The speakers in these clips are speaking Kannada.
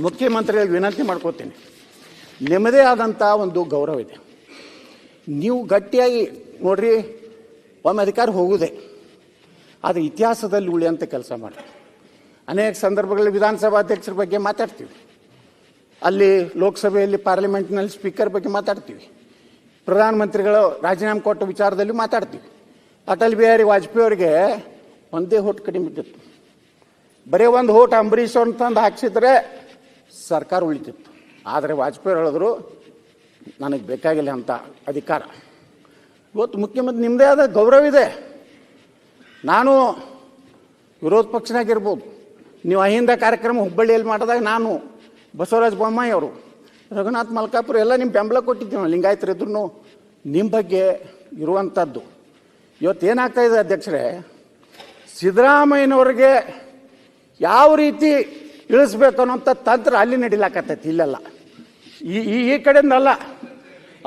ಮುಖ್ಯಮಂತ್ರಿಗಳಿಗೆ ವಿನಂತಿ ಮಾಡ್ಕೋತೀನಿ. ನಿಮ್ಮದೇ ಆದಂಥ ಒಂದು ಗೌರವ ಇದೆ. ನೀವು ಗಟ್ಟಿಯಾಗಿ ನೋಡ್ರಿ, ಒಮ್ಮೆ ಅಧಿಕಾರ ಹೋಗುದೆ. ಅದು ಇತಿಹಾಸದಲ್ಲಿ ಉಳಿಯಂತ ಕೆಲಸ ಮಾಡಿ ಅನೇಕ ಸಂದರ್ಭಗಳಲ್ಲಿ ವಿಧಾನಸಭಾ ಅಧ್ಯಕ್ಷರ ಬಗ್ಗೆ ಮಾತಾಡ್ತೀವಿ. ಅಲ್ಲಿ ಲೋಕಸಭೆಯಲ್ಲಿ ಪಾರ್ಲಿಮೆಂಟ್ನಲ್ಲಿ ಸ್ಪೀಕರ್ ಬಗ್ಗೆ ಮಾತಾಡ್ತೀವಿ. ಪ್ರಧಾನಮಂತ್ರಿಗಳು ರಾಜೀನಾಮೆ ಕೊಟ್ಟ ವಿಚಾರದಲ್ಲಿ ಮಾತಾಡ್ತೀವಿ. ಅಟಲ್ ಬಿಹಾರಿ ವಾಜಪೇಯಿ ಅವರಿಗೆ ಒಂದೇ ಹೋಟ್ ಕಡಿಮೆ ಇದ್ದಿತ್ತು. ಬರೀ ಒಂದು ಹೋಟ್ ಅಂಬರೀಷ್ ಅವ್ರನ್ನ ತಂದು ಹಾಕ್ಸಿದ್ರೆ ಸರ್ಕಾರ ಉಳಿತಿತ್ತು. ಆದರೆ ವಾಜಪೇಯಿ ಹೇಳಿದ್ರು, ನನಗೆ ಬೇಕಾಗಿಲ್ಲ ಅಂತ ಅಧಿಕಾರ. ಇವತ್ತು ಮುಖ್ಯಮಂತ್ರಿ ನಿಮ್ಮದೇ ಆದ ಗೌರವ ಇದೆ. ನಾನು ವಿರೋಧ ಪಕ್ಷನಾಗಿರ್ಬೋದು. ನೀವು ಅಹಿಂದ ಕಾರ್ಯಕ್ರಮ ಹುಬ್ಬಳ್ಳಿಯಲ್ಲಿ ಮಾಡಿದಾಗ ನಾನು ಬಸವರಾಜ ಬೊಮ್ಮಾಯಿ ಅವರು, ರಘುನಾಥ್ ಮಲ್ಕಾಪುರ ಎಲ್ಲ ನಿಮ್ಮ ಬೆಂಬಲ ಕೊಟ್ಟಿದ್ದೀವಿ ನಾವು, ಲಿಂಗಾಯತರು ಇದ್ರೂ ನಿಮ್ಮ ಬಗ್ಗೆ ಇರುವಂಥದ್ದು ಇವತ್ತು ಏನಾಗ್ತಾ ಇದೆ ಅಧ್ಯಕ್ಷರೇ, ಸಿದ್ದರಾಮಯ್ಯನವ್ರಿಗೆ ಯಾವ ರೀತಿ ಇಳಿಸ್ಬೇಕು ಅನ್ನೋಂಥ ತಂತ್ರ ಅಲ್ಲಿ ನಡಿಲಾಕತ್ತೈತಿ ಇಲ್ಲೆಲ್ಲ. ಈ ಈ- ಕಡೆಯಿಂದಲ್ಲ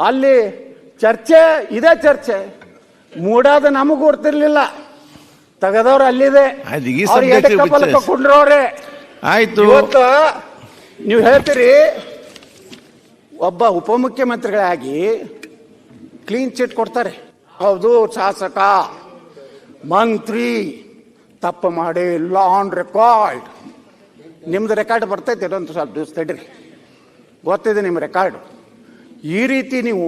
ಅಲ್ಲಿ ಚರ್ಚೆ ಇದೇ ಚರ್ಚೆ. ಮೂಡಾದ ನಮಗೂ ಗೊತ್ತಿರಲಿಲ್ಲ ತೆಗೆದವ್ರು ಅಲ್ಲಿದೆ. ಕೊಂಡ್ರವ್ರೆ? ಆಯ್ತು. ಇವತ್ತು ನೀವು ಹೇಳ್ತೀರಿ ಒಬ್ಬ ಉಪಮುಖ್ಯಮಂತ್ರಿಗಳಾಗಿ ಕ್ಲೀನ್ ಚಿಟ್ ಕೊಡ್ತಾರೆ. ಹೌದು ಶಾಸಕ ಮಂತ್ರಿ ತಪ್ಪು ಮಾಡಿ ಲಾನ್ ರೆಕಾರ್ಡ್ ನಿಮ್ದು ರೆಕಾರ್ಡ್ ಬರ್ತೈತೆ ಇದೊಂದು ಸ್ವಲ್ಪ ದಿವಸ ತಡ್ರಿ. ಗೊತ್ತಿದೆ ನಿಮ್ಮ ರೆಕಾರ್ಡ್ ಈ ರೀತಿ ನೀವು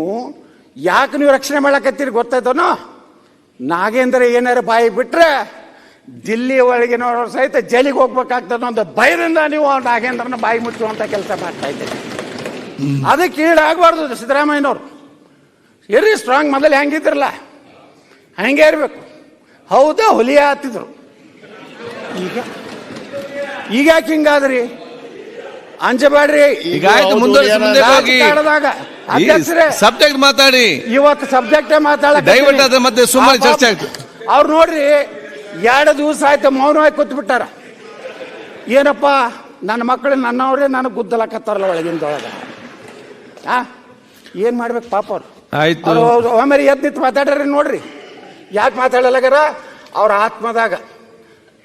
ಯಾಕೆ ನೀವು ರಕ್ಷಣೆ ಮಾಡಕತ್ತೀರಿ ಗೊತ್ತಾಯ್ತನೋ ನಾಗೇಂದ್ರ ಏನಾರು ಬಾಯಿ ಬಿಟ್ರೆ ದಿಲ್ಲಿ ಒಳಗಿನ ಸಹಿತ ಜೈಲಿಗೆ ಹೋಗ್ಬೇಕಾಗ್ತದೆ ಒಂದು ಭಯದಿಂದ ನೀವು ನಾಗೇಂದ್ರನ ಬಾಯಿ ಮುಚ್ಚುವಂತ ಕೆಲಸ ಮಾಡ್ತಾ ಇದ್ದೀರಿ. ಅದಕ್ಕೆ ಈಡಾಗಬಾರ್ದು ಸಿದ್ದರಾಮಯ್ಯನವ್ರು. ಇರ್ರಿ ಸ್ಟ್ರಾಂಗ್ ಮೊದಲು ಹೆಂಗಿದ್ರಲ್ಲ. ಹಂಗೆ ಇರ್ಬೇಕು. ಹೌದಾ ಹುಲಿಯ ಹತ್ತಿದ್ರು ಈಗ ಈಗ ಯಾಕೆ ಹಿಂಗಾದ್ರಿ? ಅಂಜಬೇಡ್ರಿ ಈಗ ಆಯ್ತು ಮುಂದುವರಿಸಿ ಮುಂದೆ ಹೋಗಿ. ಅಧ್ಯಕ್ಷರೇ ಸಬ್ಜೆಕ್ಟ್ ಮಾತಾಡಿ. ಇವತ್ತು ಸಬ್ಜೆಕ್ಟೇ ಮಾತಾಡ ದಯವಿಟ್ಟು ಅದ್ರ ಮತ್ತೆ ಸುಮ್ಮನೆ ಚರ್ಚೆ ಆಯ್ತು. ಅವ್ರು ನೋಡ್ರಿ ಎರಡು ದಿವಸ ಆಯ್ತು ಮೌನವಾಗಿ ಕೂತ್ ಬಿಟ್ಟಾರ ಏನಪ್ಪ ನನ್ನ ಮಕ್ಕಳು ನನ್ನವ್ರೆ ನನಗೆ ಗುದ್ದಲಕತ್ತಾರಲ್ಲ ಒಳಗಿಂದೊಳಗ. ಆ ಏನ್ ಮಾಡ್ಬೇಕು ಪಾಪ ಅವ್ರು? ಆಯ್ತು. ಆಮೇಲೆ ಒಮ್ಮೆ ಎದ್ದು ನಿಂತು ಮಾತಾಡ್ರಿ ನೋಡ್ರಿ. ಯಾಕೆ ಮಾತಾಡಲಾಗ್ಯಾರ ಅವ್ರ ಆತ್ಮದಾಗ.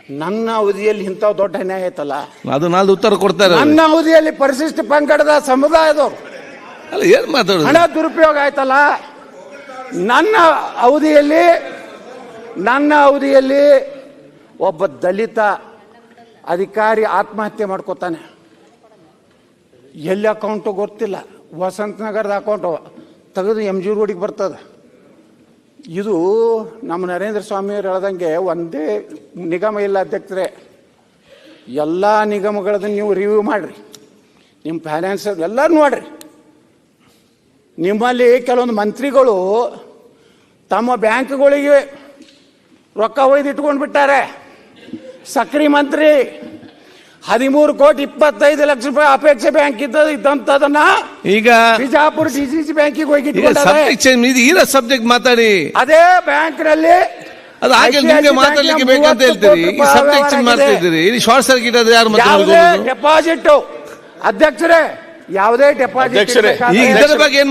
ನನ್ನ ಅವಧಿಯಲ್ಲಿ ಇಂಥವು ದೊಡ್ಡ ಅನ್ಯಾಯ ಐತಲ್ಲ ಅದು ನಾಲ್ದು ಉತ್ತರ ಕೊಡ್ತಾರೆ ಅವ್ರು. ನನ್ನ ಅವಧಿಯಲ್ಲಿ ಪರಿಶಿಷ್ಟ ಪಂಗಡದ ಸಮುದಾಯದವ್ರು. ಅಲ್ಲ ಏನ್ ಮಾತಾಡೋದು? ಹಣ ದುರುಪಯೋಗ ಆಯ್ತಲ್ಲ? ನನ್ನ ಅವಧಿಯಲ್ಲಿ ನನ್ನ ಅವಧಿಯಲ್ಲಿ ಒಬ್ಬ ದಲಿತ ಅಧಿಕಾರಿ ಆತ್ಮಹತ್ಯೆ ಮಾಡ್ಕೋತಾನೆ. ಎಲ್ಲಿ ಅಕೌಂಟು ಗೊತ್ತಿಲ್ಲ. ವಸಂತ ನಗರದ ಅಕೌಂಟು ತೆಗೆದು ಎಂ ಜಿ ರೋಡಿಗೆ ಬರ್ತದೆ. ಇದು ನಮ್ಮ ನರೇಂದ್ರ ಸ್ವಾಮಿಯವರು ಹೇಳ್ದಂಗೆ ಒಂದೇ ನಿಗಮ ಇಲ್ಲ ಅಧ್ಯಕ್ಷರೇ. ಎಲ್ಲ ನಿಗಮಗಳನ್ನ ನೀವು ರಿವ್ಯೂ ಮಾಡಿರಿ. ನಿಮ್ಮ ಫೈನಾನ್ಸ್ ಎಲ್ಲರೂ ನೋಡ್ರಿ ನಿಮ್ಮಲ್ಲಿ ಕೆಲವೊಂದು ಮಂತ್ರಿಗಳು ತಮ್ಮ ಬ್ಯಾಂಕ್ಗಳಿಗೆ ರೊಕ್ಕ ಒಯ್ದು ಇಟ್ಕೊಂಡು ಬಿಟ್ಟಾರೆ ಸಕ್ರಿ ಮಂತ್ರಿ ಹದಿಮೂರು ಕೋಟಿ ಇಪ್ಪತ್ತೈದು ಲಕ್ಷ ರೂಪಾಯಿ ಅಪೇಕ್ಷೆ ಬ್ಯಾಂಕ್ ಇದ್ದ ಇದ್ದಂಥದನ್ನ ಈಗ ಬಿಜಾಪುರ ಡಿ ಸಿ ಸಿ ಬ್ಯಾಂಕಿಗೆ ಹೋಗಿ ಇದು ಇರೋ ಸಬ್ಜೆಕ್ಟ್ ಮಾತಾಡಿ. ಅದೇ ಬ್ಯಾಂಕ್ನಲ್ಲಿ ಅದು ಹಾಗೆ ನಿಮ್ಗೆ ಮಾತಾಡ್ಲಿಕ್ಕೆ ಬೇಕಂತ ಹೇಳ್ತೀರಿ. ಈ ಸಬ್ಜೆಕ್ಟ್ ಮಾಡ್ತಾ. ಇದ್ದೀರಿ. ಶಾರ್ಟ್ ಸರ್ಕಿಟ್ ಅದು ಯಾರು ಮತ್ತೆ ಡೆಪಾಸಿಟ್ ಅಧ್ಯಕ್ಷರೇ ಯಾವುದೇ ಡೆಪಾಸಿಟ್ ಇದರ ಬಗ್ಗೆ ಏನ್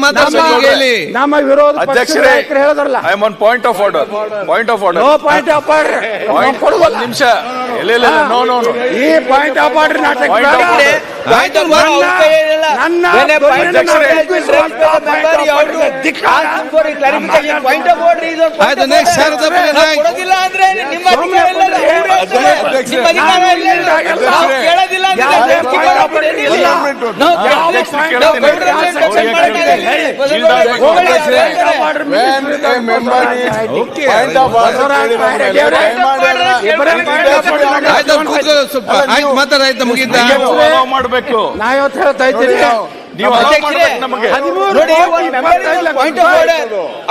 ನಮ್ಮ ವಿರೋಧ ಪಕ್ಷದ ಅಧ್ಯಕ್ಷರೇ ಹೇಳಿದ್ರಲ್ಲ. I am on point of order point of order no point of order ಒಂದ್ ನಿಮಿಷ. ಇಲ್ಲ ಇಲ್ಲ ನೋ ನೋ ನೋ ಈ ಪಾಯಿಂಟ್ ಆಫ್ ಆರ್ಡರ್ ನಾಟಕ. ಆಯ್ತು. ಕೊಡೋದಿಲ್ಲ ಅಂದ್ರೆ ನಿಮ್ಮ ಆಯ್ತು ಆಯ್ತು ಮುಗೀತಾ? ನೀವು allow ಮಾಡ್ಬೇಕು. ನಾ ಇವತ್ತು ಹೇಳ್ತಾ ಇದ್ದೀನಿ. ನೀವು ನಮಗೆ. ನೋಡಿ ಪಾಯಿಂಟ್ ಆರ್ಡರ್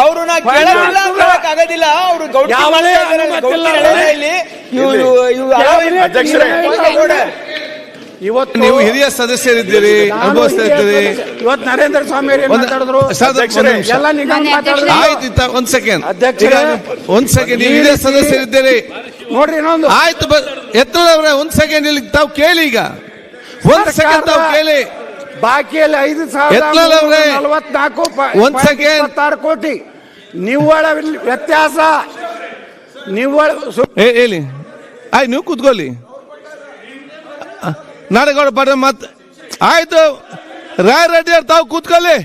ಅವ್ರನ್ನ ಕೇಳೋದಿಲ್ಲ ಅಂತ ಹೇಳಕ್ಕಾಗೋದಿಲ್ಲ ಅವರು order. ಇವತ್ತು ನೀವು ಹಿರಿಯ ಸದಸ್ಯರಿದ್ದೀರಿ ಅನುಭವಿಸ್ತಾ ಇದ್ದೀರಿ ಇವತ್ತು ನರೇಂದ್ರ ಸ್ವಾಮಿ ಅವರು ಮಾತಾಡಿದ್ರು. ಎಲ್ಲ ನಿಗಮ ಆಯ್ತು ಒಂದ್ ಸೆಕೆಂಡ್ ಅಧ್ಯಕ್ಷರೇ, ಒಂದ್ ಸೆಕೆಂಡ್ ನೀವು ಹಿರಿಯ ಸದಸ್ಯರಿದ್ದೀರಿ. ನೋಡ್ರಿ ಇನ್ನೊಂದು. ಆಯ್ತು ಎತ್ತದವ್ರೆ ಒಂದ್ ಸೆಕೆಂಡ್ ಇಲ್ಲಿ ತಾವು ಕೇಳಿ ಈಗ. ಒಂದ್ ಸೆಕೆಂಡ್ ತಾವು ಕೇಳಿ. ಬಾಕಿಯಲ್ಲಿ ಐದು. ಸಾವಿರದ ನಲವತ್ನಾಲ್ಕು. ಇಪ್ಪತ್ತಾರು ಕೋಟಿ ನಿವ್ವಳ ವ್ಯತ್ಯಾಸ ನಿವ್ವಳ ಹೇಳಿ ಆಯ್ತು ನೀವು ಕೂತ್ಕೊಳ್ಳಿ ನಾಡಗೌಡ ಪಾಟೀಲ್ ಮತ್ ಆಯ್ತು ರಾಯ್ ರೆಡ್ಡಿ ಅವ್ರು ತಾವು ಕೂತ್ಕೊಳ್ಳಿ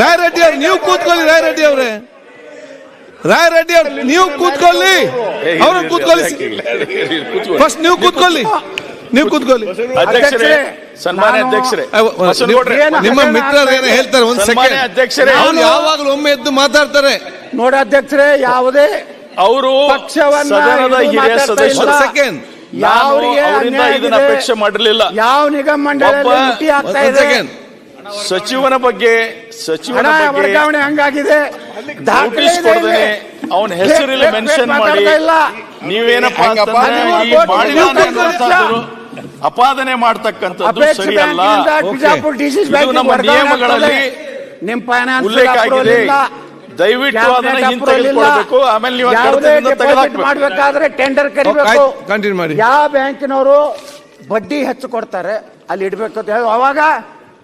ರಾಯ್ ರೆಡ್ಡಿ ಅವ್ರು ನೀವು ಕೂತ್ಕೊಳ್ಳಿ ರಾಯ್ ರೆಡ್ಡಿ ಅವ್ರೆ ರಾಯ್ ರೆಡ್ಡಿ ಅವ್ರು ನೀವು ಕೂತ್ಕೊಳ್ಳಿ ಅವ್ರು ಕೂತ್ಕೊಳ್ಳಿ ಫಸ್ಟ್ ನೀವು ಕೂತ್ಕೊಳ್ಳಿ ನೀವು ಕೂತ್ಕೊಳ್ಳಿ. ಅಧ್ಯಕ್ಷರೇ ಸನ್ಮಾನ್ಯ ಅಧ್ಯಕ್ಷರೇ. ನಿಮ್ಮ ಮಿತ್ರರು ಏನ ಹೇಳ್ತಾರೆ ಒಂದ್ ಸನ್ಮಾನ್ಯ ಸೆಕೆಂಡ್. ಅಧ್ಯಕ್ಷರೇ. ಅವ್ರು ಯಾವಾಗಲೂ ಒಮ್ಮೆ ಎದ್ದು ಮಾತಾಡ್ತಾರೆ. ನೋಡಿ ಅಧ್ಯಕ್ಷರೇ ಯಾವುದೇ ಅವರು ಪಕ್ಷವನ್ನ ಸದನದ ಹಿರಿಯ ಸದಸ್ಯರು. ಸೆಕೆಂಡ್. ಯಾವ್ರಿಗೆ ಇದನ್ನ? ಅಪೇಕ್ಷೆ ಮಾಡಿರಲಿಲ್ಲ ಯಾವ ನಿಗಮ ಸೆಕೆಂಡ್. ಸಚಿವನ ಬಗ್ಗೆ ಸಚಿವನ ಬಗ್ಗೆ ವರ್ಗಾವಣೆ ಹಂಗಾಗಿದೆ. ಅವನ ಹೆಸರಿಲ್ಲ ಮೆನ್ಷನ್ ಮಾಡಿ. ನೀವೇನಪ್ಪಾ ಅಪಾದನೆ ಮಾಡ್ತಕ್ಕಂಥದ್ದು ಸರಿಯಲ್ಲ. ನಮ್ಮ ನಿಯಮಗಳಲ್ಲಿ ಉಲ್ಲೇಖ ಆಗಿದೆ. ದಯವಿಟ್ಟು ಅದನ್ನ ಕ್ಯಾಬಿನೆಟ್ ಹಿಂದೆ approval ಇಲ್ಲ. ತೆಗೆದುಕೊಳ್ಬೇಕು ಆಮೇಲೆ ನೀವು ಯಾವುದೇ ಕಡತದಿಂದ ಡೆಪಾಸಿಟ್ ಟೆಂಡರ್ ಕರಿಬೇಕು. ಆಯ್ತು, ಮಾಡಿ. ಯಾವ ಬ್ಯಾಂಕಿನವರು ಬಡ್ಡಿ ಹೆಚ್ಚು ಕೊಡ್ತಾರೆ ಅಲ್ಲಿ ಇಡಬೇಕು ಅಂತ ಹೇಳಿ. ಅವಾಗ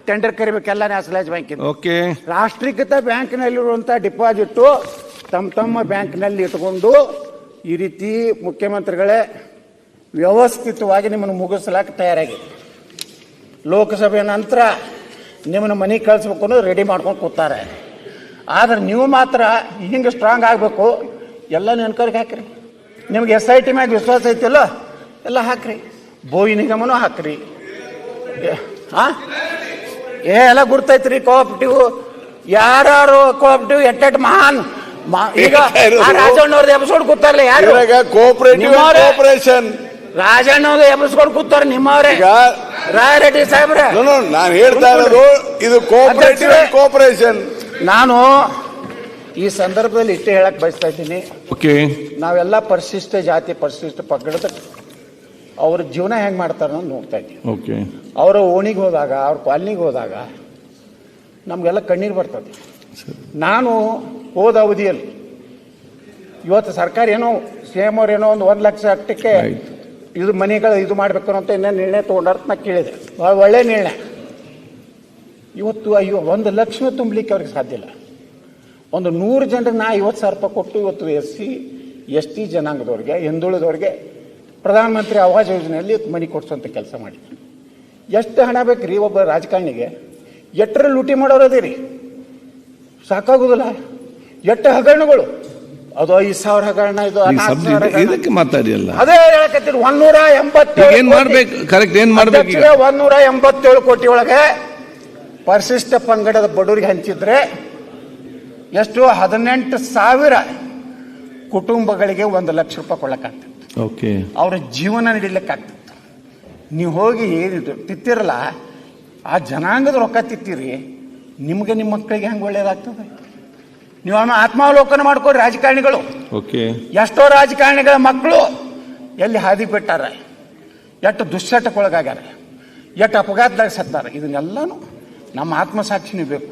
ಟೆಂಡರ್ ಕರಿಬೇಕು ಎಲ್ಲ ನ್ಯಾಷನಲೈಸ್ ಬ್ಯಾಂಕಿನ ಓಕೆ ರಾಷ್ಟ್ರೀಕೃತ ಬ್ಯಾಂಕ್ನಲ್ಲಿರುವಂಥ ಡಿಪಾಸಿಟ್ಟು ತಮ್ಮ ತಮ್ಮ ಬ್ಯಾಂಕ್ನಲ್ಲಿ ಇಟ್ಕೊಂಡು ಈ ರೀತಿ ಮುಖ್ಯಮಂತ್ರಿಗಳೇ ವ್ಯವಸ್ಥಿತವಾಗಿ ನಿಮ್ಮನ್ನು ಮುಗಿಸ್ಲಾಕ ತಯಾರಾಗಿದೆ. ಲೋಕಸಭೆ ನಂತರ ನಿಮ್ಮನ್ನು ಮನೆ ಕಳಿಸ್ಬೇಕು ಅನ್ನೋದು ರೆಡಿ ಮಾಡ್ಕೊಂಡು ಕೂತಾರೆ. ಆದರೆ ನೀವು ಮಾತ್ರ ಹಿಂಗೆ ಸ್ಟ್ರಾಂಗ್ ಆಗಬೇಕು ಎಲ್ಲ ನೆನ್ಕರಿಗೆ ಹಾಕ್ರಿ. ನಿಮ್ಗೆ ಎಸ್ ಐ ಟಿ ಮ್ಯಾಗ ವಿಶ್ವಾಸ ಐತಿಲ್ಲ ಎಲ್ಲ ಹಾಕ್ರಿ. ಬೋಯಿ ನಿಗಮನೂ ಹಾಕ್ರಿ. ಹಾ ಏ ಎಲ್ಲ ಗುರ್ತೈತ್ರಿ ಕೋಆಪರೇಟಿವ್ ಯಾರು ಎಟ್ ಎಟ್ ಮಹಾನ್. ಈಗ ರಾಜಣ್ಣವ್ರದ್ದು ಎಪಿಸೋಡ್ ಗೊತ್ತಾರಲ್ಲ ಯಾರು? Cooperative cooperative. ಕೋಆಪರೇಷನ್ ರಾಜಣ್ಣವ್ರದ್ದು ಎಬ್ಸ್ಕೊಂಡು ಕೂತಾರ ನಿಮ್ಮವ್ರೆ. ರಾಯ ರಾಯರೆಡ್ಡಿ ಸಾಹೇಬ್ರೆ. ನಾನು ಹೇಳ್ತಾ ಇರೋದು ಇದು ಕೋಪರೇಟಿವ್ ಕೋಪರೇಷನ್ ಕೋಆಪರೇಷನ್ ನಾನು ಈ ಸಂದರ್ಭದಲ್ಲಿ ಇಷ್ಟೇ ಹೇಳಕ್ ಬಯಸ್ತಾ ಇದ್ದೀನಿ. ಓಕೆ. ನಾವೆಲ್ಲ ಪರಿಶಿಷ್ಟ ಜಾತಿ ಪರಿಶಿಷ್ಟ ಪಕ್ಕದ ಅವ್ರ ಜೀವನ ಹೆಂಗ್ ಮಾಡ್ತಾರ ಅನ್ನೋದು ನೋಡ್ತಾ ಇದ್ದೀವಿ ಓಕೆ. ಅವರ ಓಣಿಗೆ ಹೋದಾಗ ಅವ್ರ ಕಾಲನಿಗೆ ಹೋದಾಗ ನಮಗೆಲ್ಲ ಕಣ್ಣೀರು ಬರ್ತದೆ. ನಾನು ಹೋದ ಅವಧಿಯಲ್ಲಿ ಇವತ್ತು ಸರ್ಕಾರ ಏನೋ ಸಿ ಎಂ ಅವ್ರು ಏನೋ ಒಂದು ಒಂದು ಲಕ್ಷ ಅಷ್ಟಕ್ಕೆ ಆಯ್ತು. ಇದು ಮನೆಗಳು ಇದು ಮಾಡ್ಬೇಕು ಅಂತ ಇನ್ನೇ ನಿರ್ಣಯ ತೊಗೊಂಡಾರ ನಾ ಕೇಳಿದೆ. ಭಾಳ ಒಳ್ಳೆ ನಿರ್ಣಯ. ಇವತ್ತು ಅಯ್ಯೋ ಒಂದು ಲಕ್ಷ ತುಂಬಲಿಕ್ಕೆ ಅವ್ರಿಗೆ ಸಾಧ್ಯ ಇಲ್ಲ. ಒಂದು ನೂರು ಜನರಿಗೆ ನಾ ಐವತ್ತು ಸಾವಿರ ರೂಪಾಯಿ ಕೊಟ್ಟು ಇವತ್ತು ಎಸ್ ಸಿ ಎಸ್ ಟಿ ಜನಾಂಗದವ್ರಿಗೆ, ಹಿಂದುಳಿದವ್ರಿಗೆ ಪ್ರಧಾನಮಂತ್ರಿ ಆವಾಸ್ ಯೋಜನೆಯಲ್ಲಿ ಮನೆ ಕೊಡಿಸುವಂಥ ಕೆಲಸ ಮಾಡಿದ್ವಿ ಎಷ್ಟು ಹಣ ಬೇಕ್ರಿ ಒಬ್ಬ ರಾಜಕಾರಣಿಗೆ? ಎಟ್ಟರ ಲೂಟಿ ಮಾಡೋರು ಅದೇ ಸಾಕಾಗೋದಿಲ್ಲ. ಎಟ್ಟ ಹಗರಣಗಳು? ಅದು ಐದು ಸಾವಿರ ಹಗರಣ ಇದು ಇದಕ್ಕೆ ಮಾತಾಡಿ ಅಲ್ಲ ಅದೇ ಹೇಳಕತ್ತೀರಿ ಒಂದೂರ ಎಂಬತ್ತೇಳು ಏನ್ ಮಾಡ್ಬೇಕು? ಕರೆಕ್ಟ್ ಏನ್ ಮಾಡ್ಬೇಕು ಈಗ? ಒಂದೂರ ಎಂಬತ್ತೇಳು ಕೋಟಿ ಒಳಗೆ ಪರಿಶಿಷ್ಟ ಪಂಗಡದ ಬಡವರಿಗೆ ಹಂಚಿದ್ರೆ ಎಷ್ಟು? ಹದಿನೆಂಟು ಸಾವಿರ ಕುಟುಂಬಗಳಿಗೆ ಒಂದು ಲಕ್ಷ ರೂಪಾಯಿ ಕೊಡಕ್ಕಾಗ್ತದೆ ಓಕೆ. ಅವರ ಜೀವನ ನಡಿಲಿಕ್ಕಾಗ್ತದೆ ನೀವು ಹೋಗಿ ಏನಿದು ತಿತ್ತಿರಲ್ಲ? ಆ ಜನಾಂಗದ ರೊಕ್ಕ ತಿತ್ತೀರಿ ನಿಮಗೆ ನಿಮ್ಮ ಮಕ್ಕಳಿಗೆ ಹೆಂಗೆ ಒಳ್ಳೇದಾಗ್ತದೆ? ನೀವು ಆಮೇಲೆ ಆತ್ಮಾವಲೋಕನ ಮಾಡ್ಕೋ ರಾಜಕಾರಣಿಗಳು. ಓಕೆ ಎಷ್ಟೋ ರಾಜಕಾರಣಿಗಳ ಮಕ್ಕಳು ಎಲ್ಲಿ ಹಾದಿ ಬಿಟ್ಟಾರ? ಎಷ್ಟು ದುಶ್ಚಟಕ್ಕೊಳಗಾಗ್ಯಾರ? ಎಷ್ಟು ಅಪಘಾತದಾಗ ಸತ್ತಾರ? ಇದನ್ನೆಲ್ಲನೂ ನಮ್ಮ ಆತ್ಮಸಾಕ್ಷಿನೇ ಬೇಕು.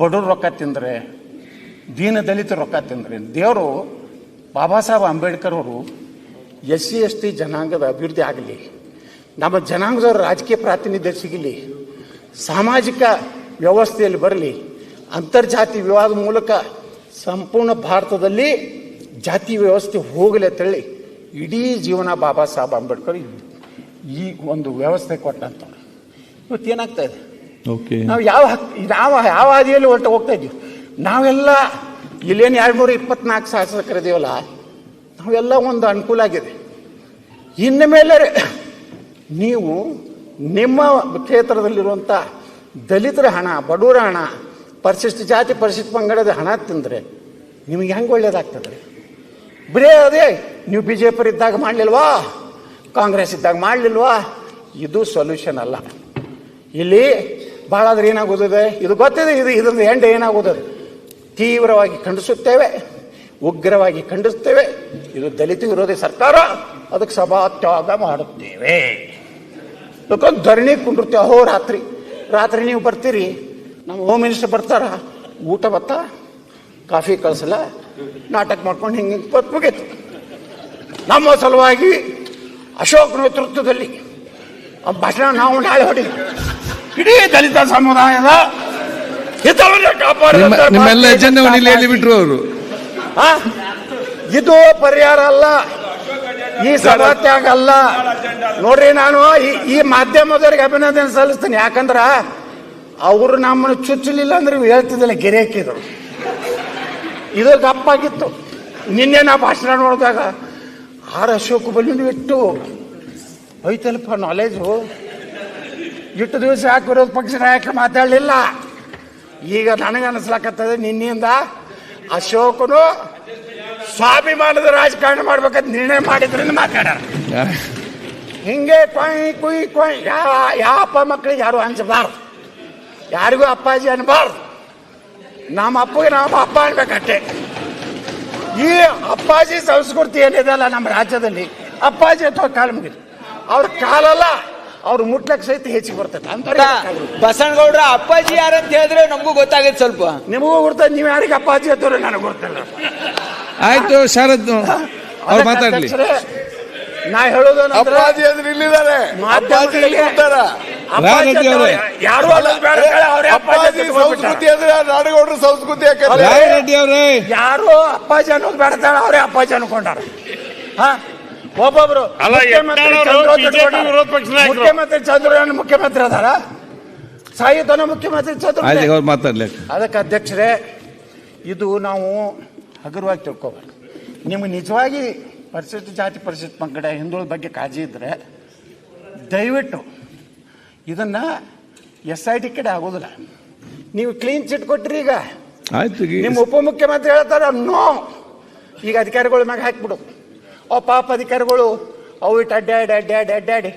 ಬಡವ್ರು ರೊಕ್ಕ ತಿಂದರೆ ದೀನ ದಲಿತ ರೊಕ್ಕ ತಿಂದರೆ ದೇವರು ಬಾಬಾ ಸಾಹೇಬ್ ಅಂಬೇಡ್ಕರ್ ಅವರು ಎಸ್ ಸಿ ಎಸ್ ಟಿ ಜನಾಂಗದ ಅಭಿವೃದ್ಧಿ ಆಗಲಿ ನಮ್ಮ ಜನಾಂಗದವ್ರ ರಾಜಕೀಯ ಪ್ರಾತಿನಿಧ್ಯ ಸಿಗಲಿ ಸಾಮಾಜಿಕ ವ್ಯವಸ್ಥೆಯಲ್ಲಿ ಬರಲಿ ಅಂತರ್ಜಾತಿ ವಿವಾದ ಮೂಲಕ ಸಂಪೂರ್ಣ ಭಾರತದಲ್ಲಿ ಜಾತಿ ವ್ಯವಸ್ಥೆ ಹೋಗಲಿ ಅಂತೇಳಿ ಇಡೀ ಜೀವನ ಬಾಬಾ ಸಾಹೇಬ್ ಅಂಬೇಡ್ಕರ್ ಈ ಒಂದು ವ್ಯವಸ್ಥೆ ಕೊಟ್ಟಂತ ಇವತ್ತು ಏನಾಗ್ತಾ ಇದೆ? ಓಕೆ. ನಾವು ಯಾವ ನಾವು ಯಾವ ಹಾದಿಯಲ್ಲಿ ಹೊರಟು ಹೋಗ್ತಾ ಇದ್ದೀವಿ? ನಾವೆಲ್ಲ ಇಲ್ಲೇನು ಎರಡು ನೂರ ಇಪ್ಪತ್ನಾಲ್ಕು ಶಾಸಕರಿದೀವಲ್ಲ ನಾವೆಲ್ಲ ಒಂದು ಅನುಕೂಲ ಆಗಿದೆ. ಇನ್ನು ಮೇಲೆ ನೀವು ನಿಮ್ಮ ಕ್ಷೇತ್ರದಲ್ಲಿರುವಂಥ ದಲಿತರ ಹಣ ಬಡವರ ಹಣ ಪರಿಶಿಷ್ಟ ಜಾತಿ, ಪರಿಶಿಷ್ಟ ಪಂಗಡದ ಹಣ ತಿಂದರೆ ನಿಮಗೆ ಹೆಂಗೆ ಒಳ್ಳೇದಾಗ್ತದೆ? ಬರೇ ಅದೇ, ನೀವು ಬಿ ಜೆ ಪಿ ಇದ್ದಾಗ ಮಾಡಲಿಲ್ವಾ? ಕಾಂಗ್ರೆಸ್ ಇದ್ದಾಗ ಮಾಡಲಿಲ್ವಾ? ಇದು ಸೊಲ್ಯೂಷನ್ ಅಲ್ಲ. ಇಲ್ಲಿ ಭಾಳ ಆದ್ರೆ ಏನಾಗೋದಿದೆ? ಇದು ಗೊತ್ತಿದೆ, ಇದು ಇದ್ರದ್ದು ಎಂಡ್ ಏನಾಗೋದದು? ತೀವ್ರವಾಗಿ ಖಂಡಿಸುತ್ತೇವೆ, ಉಗ್ರವಾಗಿ ಖಂಡಿಸುತ್ತೇವೆ. ಇದು ದಲಿತ ವಿರೋಧಿ ಸರ್ಕಾರ, ಅದಕ್ಕೆ ಸಭಾತ್ಯಾಗ ಮಾಡುತ್ತೇವೆ. ಯಾಕಂದ್ರೆ ಧರಣಿ ಕುಂಡಿರ್ತೇವೆ ಅಹೋ ರಾತ್ರಿ ರಾತ್ರಿ ನೀವು ಬರ್ತೀರಿ ನಮ್ಮ ಹೋಮ್ ಮಿನಿಸ್ಟರ್ ಬರ್ತಾರ? ಊಟ ಬತ್ತ ಕಾಫಿ ಕಳಿಸಲ್ಲ? ನಾಟಕ ಮಾಡ್ಕೊಂಡು ಹಿಂಗೆ ಹಿಂಗೆ ಬತ್ ಮುಗೀತು. ನಮ್ಮ ಸಲುವಾಗಿ ಅಶೋಕ್ ನೇತೃತ್ವದಲ್ಲಿ ಆ ಭಾಷಣ ನಾವು ನಾಳೆ ಹೊಡಿ ಇಡೀ ದಲಿತ ಸಮುದಾಯದ ಹಿತವನ್ನು ಹೇಳಿ ಬಿಟ್ರು ಅವರು? ಇದು ಪರಿಹಾರ ಅಲ್ಲ. ಈ ಸಭಾತ್ಯಾಗ ಅಲ್ಲ. ನೋಡ್ರಿ ನಾನು ಈ ಮಾಧ್ಯಮದವ್ರಿಗೆ ಅಭಿನಂದನೆ ಸಲ್ಲಿಸ್ತೀನಿ. ಯಾಕಂದ್ರ ಅವರು ನಮ್ಮನ್ನು ಚುಚ್ಚಲಿಲ್ಲ ಅಂದ್ರೆ ಹೇಳ್ತಿದ್ದಿಲ್ಲ ಗೆರೆ ಹಾಕಿದ್ರು ಇದು ಗಪ್ಪಾಗಿತ್ತು ನಿನ್ನೆ ನಾ ಭಾಷಣ ನೋಡಿದಾಗ ಆರ್ ಅಶೋಕ್ ಬಲ್ಲಿನ ಇಟ್ಟು ಐತಲ್ಪ ನಾಲೆಜು ಇಟ್ಟು ದಿವಸ ಯಾಕೆ ವಿರೋಧ ಪಕ್ಷ ನಾಯಕ ಮಾತಾಡಲಿಲ್ಲ. ಈಗ ನನಗೆ ಅನಿಸ್ಲಾಕತ್ತದೆ ನಿನ್ನೆಯಿಂದ ಅಶೋಕನು ಸ್ವಾಭಿಮಾನದ ರಾಜಕಾರಣ ಮಾಡ್ಬೇಕಂತ ನಿರ್ಣಯ ಮಾಡಿದ್ರಿಂದ ಮಾತಾಡ ಹಿಂಗೆ ಕೊಯ್ ಕುಯ್ ಕೊಯ್ ಯಾವ ಯಾವ ಅಪ್ಪ ಮಕ್ಕಳಿಗೆ ಯಾರು ಹಂಚಬಾರ್ದು ಯಾರಿಗೂ ಅಪ್ಪಾಜಿ ಅನ್ಬಾರ್ದು. ನಮ್ಮ ಅಪ್ಪಗೆ ನಮ್ಮ ಅಪ್ಪ ಅನ್ಬೇಕಷ್ಟೇ. ಈ ಅಪ್ಪಾಜಿ ಸಂಸ್ಕೃತಿ ಏನಿದೆಲ್ಲ ನಮ್ಮ ರಾಜ್ಯದಲ್ಲಿ ಅಪ್ಪಾಜಿ ಅಥವಾ ಕಾಲು ಮುಗಿದು ಅವ್ರ ಕಾಲಲ್ಲ ಅವ್ರು ಮುಟ್ಲಕ್ಕೆ ಸಹಿತ ಹೆಚ್ಚಿಗೆ ಬರ್ತೈತೆ. ಅಂತ ಬಸನಗೌಡ್ರ ಅಪ್ಪಾಜಿ ಯಾರಂತ ಹೇಳಿದ್ರೆ ನಮಗೂ ಗೊತ್ತಾಗತ್ತೆ ಸ್ವಲ್ಪ. ನಿಮಗೂ ಗುರ್ತದೆ ನೀವು ಯಾರಿಗೆ ಅಪ್ಪಾಜಿ ಅಂತ ನನಗೆ ಗೊತ್ತಿಲ್ಲ. ಆಯ್ತು ಶರದ್ ಅವ್ರು ಮಾತಾಡ್ಲಿ. ನಾ ಹೇಳೋದು ಅಪ್ಪಾಜಿ ಅಂದ್ರೆ ಇಲ್ಲಿದ್ದಾರೆ. ಅಪ್ಪಾಜಿ ಕೂತಾರ ಅವರೇ. ಯಾರು ಅಪ್ಪಾಜಿ. ಸಂಸ್ಕೃತಿ ಅಂದ್ರೆ ನಾಡಗೌಡರ ಸಂಸ್ಕೃತಿ ಯಾಕಂದ್ರೆ ರೆಡ್ಡಿ ಅವರೇ. ಯಾರು ಅಪ್ಪಾಜಿ ಅನ್ನೋದು ಬೇಡ ಅವರೇ ಅಪ್ಪಾಜಿ ಅನ್ಕೊಂಡಾರ. ಹಾ? ಒಬ್ಬೊಬ್ರು ಅಲ್ಲ, ಮುಖ್ಯಮಂತ್ರಿ ಚಂದ್ರಯ್ಯ ಮುಖ್ಯಮಂತ್ರಿ ಅದಾರ? ಸಾಯಿತನ ಮುಖ್ಯಮಂತ್ರಿ ಚಂದ್ರ ಮಾತಾಡ್ಲಿ ಅದಕ್ಕೆ ಅಧ್ಯಕ್ಷರೇ ಇದು ನಾವು ಹಗುರವಾಗಿ ತಿಳ್ಕೊಬಾರ್ದು ನಿಮ್ಗೆ ನಿಜವಾಗಿ ಪರಿಶಿಷ್ಟ ಜಾತಿ ಪರಿಶಿಷ್ಟ ಪಂಗಡ ಹಿಂದುಳ ಬಗ್ಗೆ ಕಾಳಜಿ ಇದ್ದರೆ ದಯವಿಟ್ಟು ಇದನ್ನು ಎಸ್ ಐ ಟಿ ಕಡೆ ಆಗೋದಿಲ್ಲ. ನೀವು ಕ್ಲೀನ್ ಚಿಟ್ ಕೊಟ್ರಿ ಈಗ. ಆಯ್ತು ನಿಮ್ಮ ಉಪಮುಖ್ಯಮಂತ್ರಿ ಹೇಳ್ತಾರ ನೋ ಈಗ ಅಧಿಕಾರಿಗಳ ಮ್ಯಾಗ ಹಾಕ್ಬಿಡು. ಓ ಪಾಪ ಅಧಿಕಾರಿಗಳು ಅವು ಇಟ್ಟು ಅಡ್ಡಾಡಿ ಅಡ್ಡಾಡಿ ಅಡ್ಡಾಡಿ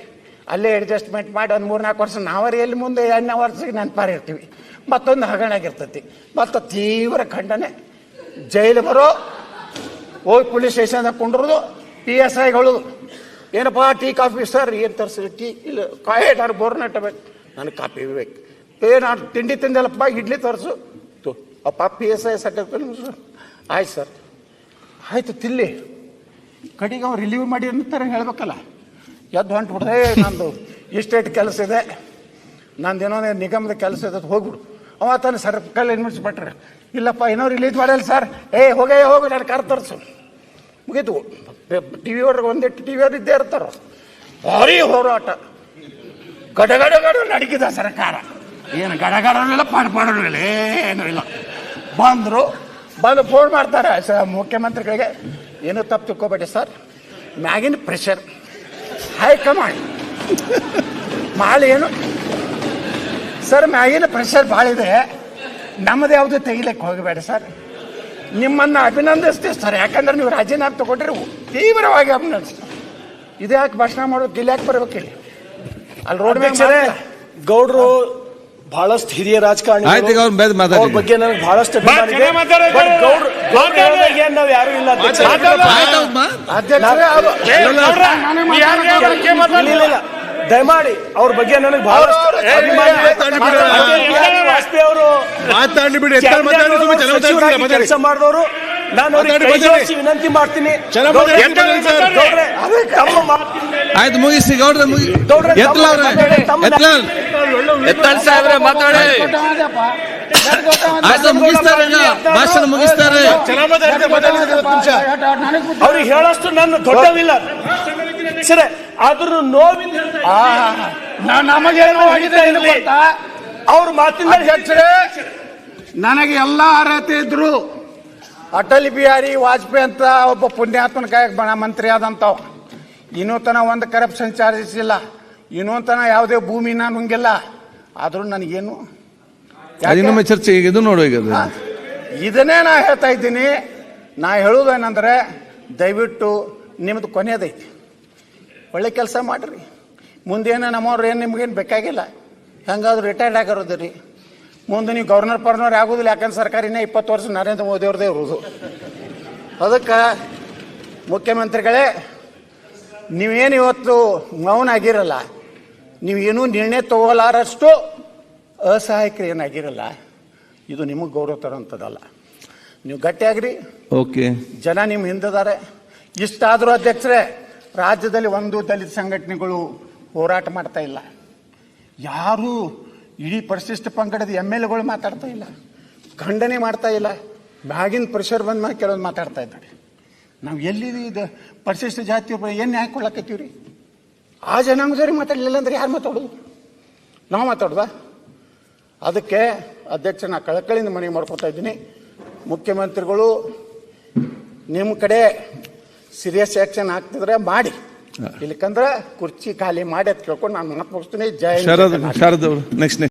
ಅಲ್ಲೇ ಅಡ್ಜಸ್ಟ್ಮೆಂಟ್ ಮಾಡಿ ಒಂದು ಮೂರು ನಾಲ್ಕು ವರ್ಷ ನಾವರಿ ಎಲ್ಲಿ ಮುಂದೆ ಎರಡನೇ ವರ್ಷಕ್ಕೆ ನೆನಪಾರಿ ಇರ್ತೀವಿ. ಮತ್ತೊಂದು ಹಗರಣಾಗಿರ್ತೈತಿ ಮತ್ತು ತೀವ್ರ ಖಂಡನೆ. ಜೈಲು ಬರೋ ಹೋಗಿ ಪೊಲೀಸ್ ಸ್ಟೇಷನ್ದಾಗ ಕುಂಡ್ರದು ಪಿ ಎಸ್ ಐಗಳು ಏನಪ್ಪ, ಟೀ, ಕಾಫಿ, ಸರ್, ಏನು ತರಿಸಿದ್ರೆ ಟೀ, ಇಲ್ಲ, ಕಾಯಿ, ನಾನು ಬೋರ್ನಟ್ ಬೇಕು ನನಗೆ ಕಾಫಿ ಬೇಕು. ಏ, ನಾನು ತಿಂಡಿ ತಿಂದಲ್ಲಪ್ಪ, ಇಡ್ಲಿ ತರಿಸು. ತು ಅಪ್ಪ ಪಿ ಎಸ್ ಐ ಸರ್ ಆಯ್ತು ಸರ್. ಆಯ್ತು, ತಿಲ್ಲಿ. ಕಡೆಗೆ ಅವ್ರು ರಿಲೀವ್ ಮಾಡಿ ಅಂತಾರೆ ಹೇಳ್ಬೇಕಲ್ಲ. ಎದ್ದು ಹೊಂಟು ಬಿಡ್ದೆ, ನಂದು ಇಷ್ಟೇಟ್ ಕೆಲಸ ಇದೆ. ನಂದು ಏನೋ ನಿಗಮದ ಕೆಲಸ ಇದೆ ಹೋಗ್ಬಿಡು. ಅವ ತಾನೆ ಸರ್ಕಲ್ ಇನ್ವೆಸ್ಟ್ಮೆಂಟ್ರೆ ಇಲ್ಲಪ್ಪ, ಏನೋ ರಿಲೀಸ್ ಮಾಡಲ್ಲ, ಸರ್. ಏ, ಹೋಗೇ, ಹೋಗು, ನಾನು ಕಾರ್ ತರಿಸು. ಮುಗೀತು ಟಿ ವಿ ಅವ್ರಿಗೆ ಒಂದಿಟ್ಟು ಟಿ ವಿ ಅವ್ರು ಇದ್ದೇ ಇರ್ತಾರ? ಭಾರಿ ಹೋರಾಟ. ಗಡಗಡ ಗಡ ನಡಗಿದ ಸರ್ಕಾರ. ಏನು ಗಡಗಡನೂ ಇಲ್ಲ ಪಾಡ್ಪಾಡೂ ಇಲ್ಲ ಏನೂ ಇಲ್ಲ. ಬಂದರು, ಬಂದು ಫೋನ್ ಮಾಡ್ತಾರೆ ಸ ಮುಖ್ಯಮಂತ್ರಿಗಳಿಗೆ. ಏನೂ ತಪ್ಪು ತಿಳ್ಕೊಬೇಡಿ ಸರ್. ಮ್ಯಾಗಿನ ಪ್ರೆಷರ್ ಹೈಕಮಾಂಡ್. ಭಾಳ ಏನು? ಸರ್, ಮ್ಯಾಗಿನ ಪ್ರೆಷರ್ ಭಾಳ ಇದೆ ನಮ್ಮದು ಯಾವುದು ತೆಗಿಲಿಕ್ಕೆ ಹೋಗಬೇಡ ಸರ್. ನಿಮ್ಮನ್ನು ಅಭಿನಂದಿಸ್ತೀವಿ ಸರ್ ಯಾಕಂದ್ರೆ ನೀವು ರಾಜೀನಾಮೆ ತಗೊಂಡ್ರೆ ತೀವ್ರವಾಗಿ ಅಭಿನಂದಿಸ್ತೀವಿ ಇದು ಯಾಕೆ ಭಾಷಣ ಮಾಡೋದು? ಇಲ್ಲಿ ಯಾಕೆ ಬರ್ಬೇಕು ಇಲ್ಲಿ? ಅಲ್ಲಿ ರೋಡ್ ಗೌಡ್ರು ಬಹಳಷ್ಟು ಹಿರಿಯ ರಾಜಕಾರಣಿ ಅವ್ರ ಬಗ್ಗೆ ನನಗೆ ಬಹಳಷ್ಟು ಏನ್ ನಾವ್ ಯಾರು ಇಲ್ಲ ಅಧ್ಯಕ್ಷರೇ. ದಯಮಾಡಿ ಅವ್ರ ಬಗ್ಗೆ ನನಗೆ ವಾಜಪೇಯಿ ಅವರು ಮಾತಾಡಿ. ಕೆಲಸ ಮಾಡಿದವರು ನಾನು ವಿನಂತಿ ಮಾಡ್ತೀನಿ. ಆಯ್ತು ಮುಗಿಸಿ ಗೌಡ್ರ ಸಾಹೇಬ್ರೆ ಮಾತಾಡಿ. ಆಯ್ತು ಮುಗಿಸ್ತಾರೆ ಭಾಷಣ ಮುಗಿಸ್ತಾರೆ. ಅವ್ರಿಗೆ ಹೇಳಷ್ಟು ನನ್ನ ದೊಡ್ಡವಿಲ್ಲ. ಸರಿ ಆದ್ರೂ ನೋವಿನ ನಮಗೇನು? ಅವ್ರ ಮಾತಿನ ಅಧ್ಯಕ್ಷರೇ ನನಗೆ ಎಲ್ಲ ಅರ್ಹತೆ ಇದ್ರು ಅಟಲ್ ಬಿಹಾರಿ ವಾಜಪೇಯಿ ಅಂತ ಒಬ್ಬ ಪುಣ್ಯಾತ್ಮನ ಕಾಯಕ ಬಣ ಮಂತ್ರಿ ಆದಂತ ಇನ್ನೂ ತನ ಒಂದು ಕರಪ್ಷನ್ ಚಾರ್ಜಸ್ ಇಲ್ಲ. ಇನ್ನೂ ತನ ಯಾವುದೇ ನಾನು ನುಂಗಿಲ್ಲ. ಆದ್ರೂ ನನಗೇನು ಇನ್ನೊಮ್ಮೆ ಚರ್ಚೆ ಇದು ನೋಡು ಈಗ. ಇದನ್ನೇ ನಾ ಹೇಳ್ತಾ ಇದ್ದೀನಿ. ನಾ ಹೇಳುದೇನಂದ್ರೆ ದಯವಿಟ್ಟು ನಿಮ್ಮದು ಕೊನೆಯದೈತಿ. ಒಳ್ಳೆ ಕೆಲಸ ಮಾಡಿರಿ. ಮುಂದೇನು ನಮ್ಮವ್ರು ಏನು ನಿಮ್ಗೇನು ಬೇಕಾಗಿಲ್ಲ. ಹೆಂಗಾದ್ರು ರಿಟೈರ್ಡ್ ಆಗಿರೋದು ರೀ ಮುಂದೆ ನೀವು ಗವರ್ನರ್ ಪರ್ನರ್ ಆಗೋದಿಲ್ಲ ಯಾಕಂದ್ರೆ ಸರ್ಕಾರಿನೇ ಇಪ್ಪತ್ತು ವರ್ಷ ನರೇಂದ್ರ ಮೋದಿ ಅವ್ರದ್ದೇ ಇರೋದು. ಅದಕ್ಕೆ ಮುಖ್ಯಮಂತ್ರಿಗಳೇ ನೀವೇನು ಇವತ್ತು ಮೌನ ಆಗಿರಲ್ಲ ನೀವೇನೂ ನಿರ್ಣಯ ತಗೋಲಾರಷ್ಟು ಅಸಹಾಯಕರು ಏನಾಗಿರಲ್ಲ ಇದು ನಿಮಗೆ ಗೌರವ ತರೋಂಥದ್ದಲ್ಲ ನೀವು ಗಟ್ಟಿಯಾಗ್ರಿ. ಓಕೆ ಜನ ನಿಮ್ಮ ಹಿಂದಿದ್ದಾರೆ. ಇಷ್ಟಾದರೂ ಅಧ್ಯಕ್ಷರೇ ರಾಜ್ಯದಲ್ಲಿ ಒಂದು ದಲಿತ ಸಂಘಟನೆಗಳು ಹೋರಾಟ ಮಾಡ್ತಾ ಇಲ್ಲ. ಯಾರು ಇಡೀ ಪರಿಶಿಷ್ಟ ಪಂಗಡದ ಎಂ ಎಲ್ ಎಗಳು ಮಾತಾಡ್ತಾ ಇಲ್ಲ. ಖಂಡನೆ ಮಾಡ್ತಾ ಇಲ್ಲ. ಮ್ಯಾಗಿನ ಪ್ರೆಷರ್ ಬಂದ ಮೇಲೆ ಕೆಲವೊಂದು ಮಾತಾಡ್ತಾ ಇದ್ದಾರೆ. ನಾವು ಎಲ್ಲಿ ಇದು ಪರಿಶಿಷ್ಟ ಜಾತಿ ಏನು ನ್ಯಾಯ ಕೊಡ್ಲಕತ್ತೀವಿ ರೀ ಆ ಜನಾಂಗದವ್ರಿಗೆ ಮಾತಾಡಲಿಲ್ಲ ಅಂದ್ರೆ ಯಾರು ಮಾತಾಡೋದು? ನಾವು ಮಾತಾಡ್ದ? ಅದಕ್ಕೆ ಅಧ್ಯಕ್ಷ ನಾ ಕಳಕಳಿಯಿಂದ ಮನವಿ ಮಾಡ್ಕೊತಾ ಇದ್ದೀನಿ. ಮುಖ್ಯಮಂತ್ರಿಗಳು ನಿಮ್ಮ ಕಡೆ ಸೀರಿಯಸ್ ಆ್ಯಕ್ಷನ್ ಆಗ್ತಿದ್ರೆ ಮಾಡಿ. ಇಲ್ಲಿಕಂದ್ರೆ ಕುರ್ಚಿ ಖಾಲಿ ಮಾಡಿ ಅಂತ ಕೇಳ್ಕೊಂಡು ನಾನು ಮಾತು ಮುಗಿಸ್ತೀನಿ. ಶರದ್ ಹಿಂದ್, ಶರದ್. ಶಾರದ್ ಅವರು ನೆಕ್ಸ್ಟ್